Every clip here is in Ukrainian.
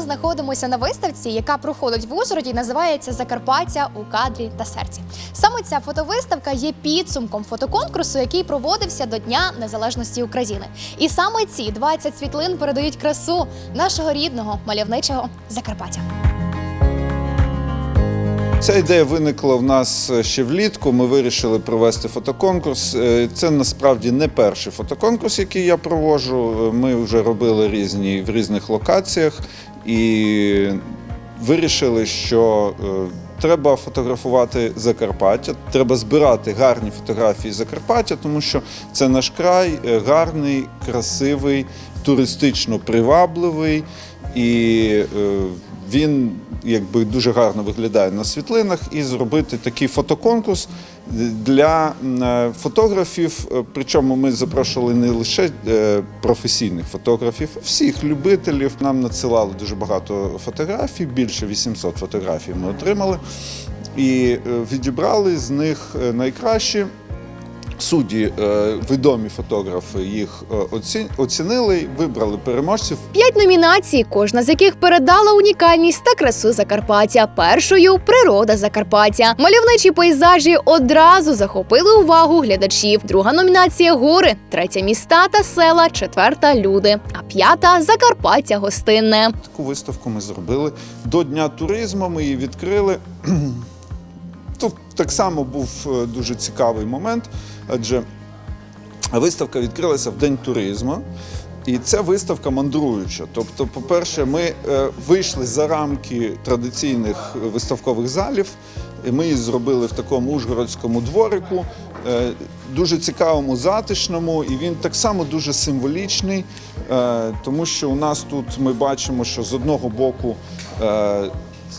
знаходимося на виставці, яка проходить в Ужгороді, називається Закарпаття у кадрі та серці. Саме ця фотовиставка є підсумком фотоконкурсу, який проводився до Дня Незалежності України. І саме ці 20 світлин передають красу нашого рідного мальовничого Закарпаття. Ця ідея виникла в нас ще влітку. Ми вирішили провести фотоконкурс. Е, Це насправді не перший фотоконкурс, який я проводжу. Е, Ми вже робили різні в різних локаціях і вирішили, що е, треба фотографувати Закарпаття, треба збирати гарні фотографії Закарпаття, тому що це наш край гарний, красивий, туристично привабливий і е, він якби дуже гарно виглядає на світлинах, і зробити такий фотоконкурс для е, фотографів. Е, Причому ми запрошували не лише професійних фотографів, всіх любителів. Нам надсилали дуже багато фотографій, більше 800 фотографій ми отримали. І відібрали з них найкращі. Судді, е, відомі фотографи, їх е, оці- оцінили, вибрали переможців. П'ять номінацій, кожна з яких передала унікальність та красу Закарпаття. Першою природа Закарпаття. Мальовничі пейзажі одразу захопили увагу глядачів. Друга номінація гори, третя міста та села, четверта люди. А п'ята Закарпаття гостинне. Таку виставку ми зробили до Дня туризму. Ми її відкрили. Тут так само був е, дуже цікавий момент, адже виставка відкрилася в День туризму. І ця виставка мандруюча. Тобто, по-перше, ми е, вийшли за рамки традиційних виставкових залів. І ми її зробили в такому ужгородському дворику, е, дуже цікавому, затишному, і він так само дуже символічний, тому що у нас тут ми бачимо, що з одного боку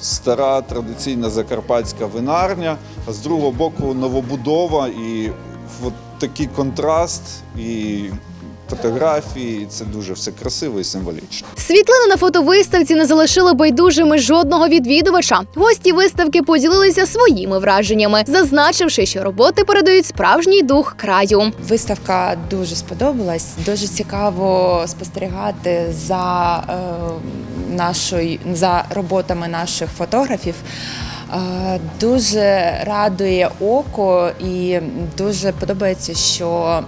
стара традиційна закарпатська винарня, а з другого боку новобудова і от такий контраст і фотографії. Це дуже все красиво і символічно. Світлини на фотовиставці не залишили байдужими жодного відвідувача. Гості виставки поділилися своїми враженнями, зазначивши, що роботи передають справжній дух краю. Виставка дуже сподобалась. Дуже цікаво спостерігати за, е, нашою, за роботами наших фотографів. Е, Дуже радує око і дуже подобається, що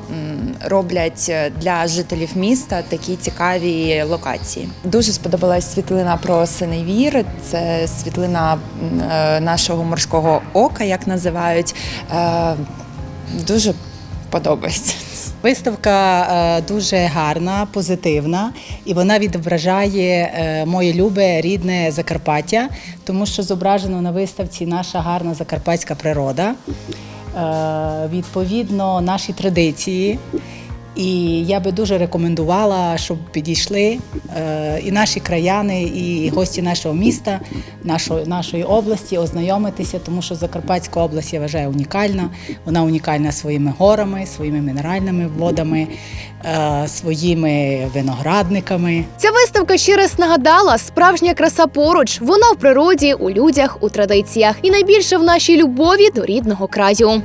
роблять для жителів міста такі цікаві локації. Дуже сподобалась світлина про Синевір. Це світлина е, нашого морського ока, як називають. Е, Дуже подобається. Виставка е, дуже гарна, позитивна, і вона відображає е, моє любе рідне Закарпаття, тому що зображено на виставці наша гарна закарпатська природа, е, відповідно, наші традиції. І я би дуже рекомендувала, щоб підійшли е, і наші краяни, і гості нашого міста, нашої, нашої області ознайомитися, тому що Закарпатська область я вважаю унікальна. Вона унікальна своїми горами, своїми мінеральними водами, е, своїми виноградниками. Ця виставка ще раз нагадала, справжня краса поруч. Вона в природі, у людях, у традиціях і найбільше в нашій любові до рідного краю.